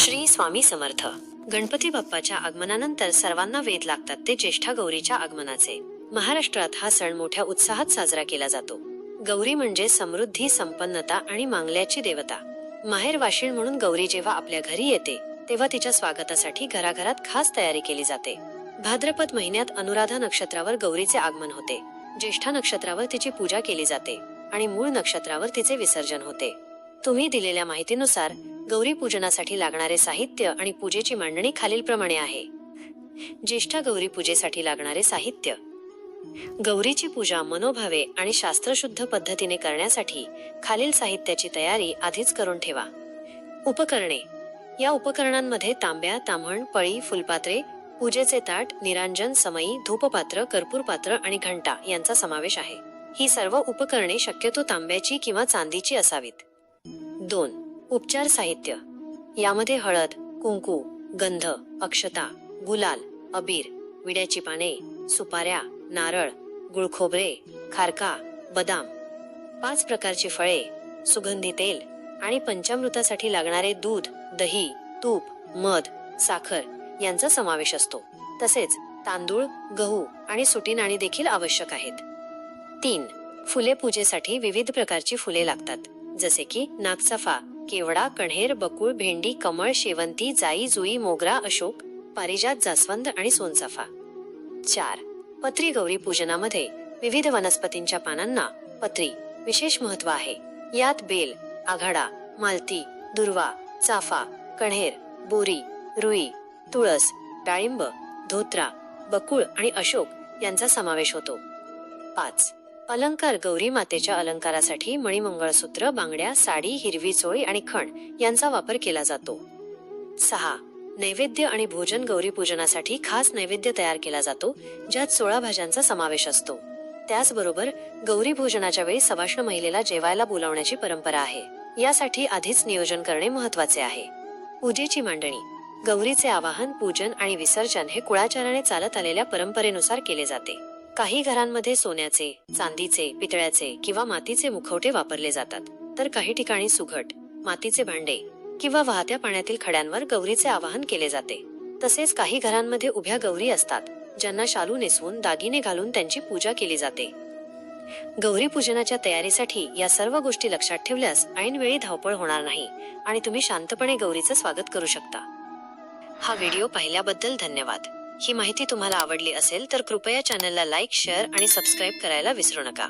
श्री स्वामी समर्थ. गणपती बाप्पाच्या आगमनानंतर सर्वांना वेध लागतात ते ज्येष्ठा गौरीच्या आगमनाचे. महाराष्ट्रात हा सण मोठ्या उत्साहात साजरा केला जातो. गौरी म्हणजे समृद्धी संपन्नता आणि मांगल्याची देवता. माहेर वाशिण म्हणून गौरी जेव्हा आपल्या घरी येते तेव्हा तिच्या स्वागतासाठी घराघरात खास तयारी केली जाते. भाद्रपद महिन्यात अनुराधा नक्षत्रावर गौरीचे आगमन होते. ज्येष्ठा नक्षत्रावर तिची पूजा केली जाते आणि मूळ नक्षत्रावर तिचे विसर्जन होते. तुम्ही दिलेल्या माहितीनुसार गौरी पूजनासाठी लागणारे साहित्य आणि पूजेची मांडणी खालीलप्रमाणे आहे. ज्येष्ठा गौरी पूजेसाठी लागणारे साहित्य. गौरीची पूजा मनोभावे आणि शास्त्रशुद्ध पद्धतीने करण्यासाठी खालील साहित्याची तयारी आधीच करून ठेवा. उपकरणे. या उपकरणांमध्ये तांब्या ताम्हण पळी फुलपात्रे पूजेचे ताट निरांजन समई धूपपात्र कर्पूर पात्र आणि घंटा यांचा समावेश आहे. ही सर्व उपकरणे शक्यतो तांब्याची किंवा चांदीची असावीत. दोन उपचार साहित्य. यामध्ये हळद कुंकू गंध अक्षता गुलाल अबीर विड्याची पाने सुपाऱ्या नारळ गुळखोबरे खारका बदाम. पाच प्रकारची फळे सुगंधी तेल आणि पंचामृतासाठी लागणारे दूध दही तूप मध साखर यांचा समावेश असतो. तसेच तांदूळ गहू आणि सुटी नाणी देखील आवश्यक आहेत. तीन फुले पूजेसाठी विविध प्रकारची फुले लागतात. जसे की नागचाफा केवडा कण्हेर बकुळ भेंडी कमळ शेवंती जाई जुई मोगरा अशोक पारिजात जास्वंद आणि सोनचाफा चार. पत्री गौरी पूजनामध्ये विविध वनस्पतींच्या पानांना पत्री विशेष महत्त्व आहे. यात बेल आघाडा मालती दुर्वा चाफा कण्हेर बोरी रुई तुळस डाळिंब धोत्रा बकुळ आणि अशोक यांचा समावेश होतो. पाच. अलंकार गौरी मातेच्या अलंकारासाठी मणिमंगळसूत्र बांगड्या साडी हिरवी चोळी आणि खण यांचा वापर केला जातो. सहा. नैवेद्य आणि भोजन गौरी पूजनासाठी खास नैवेद्य तयार केला जातो ज्यात सोळा भाज्यांचा समावेश असतो. त्याचबरोबर गौरी भोजनाच्या वेळी सवाष्ण महिलेला जेवायला बोलावण्याची परंपरा आहे. यासाठी आधीच नियोजन करणे महत्त्वाचे आहे. पूजेची मांडणी. गौरीचे आवाहन पूजन आणि विसर्जन हे कुळाचाराने चालत आलेल्या परंपरेनुसार केले जाते. काही घरांमध्ये सोन्याचे चांदीचे पितळ्याचे किंवा मातीचे मुखवटे वापरले जातात. तर काही ठिकाणी सुघट मातीचे भांडे किंवा वाहत्या पाण्यातील खड्यांवर गौरीचे आवाहन केले जाते. तसेच काही घरांमध्ये उभ्या गौरी असतात ज्यांना शालू नेसवून दागिने घालून त्यांची पूजा केली जाते. गौरी पूजनाच्या तयारीसाठी या सर्व गोष्टी लक्षात ठेवल्यास ऐनवेळी धावपळ होणार नाही आणि तुम्ही शांतपणे गौरीचं स्वागत करू शकता. हा व्हिडिओ पाहिल्याबद्दल धन्यवाद. ही माहिती तुम्हाला आवडली असेल तर कृपया चॅनलला लाईक शेअर आणि सबस्क्राईब करायला विसरू नका.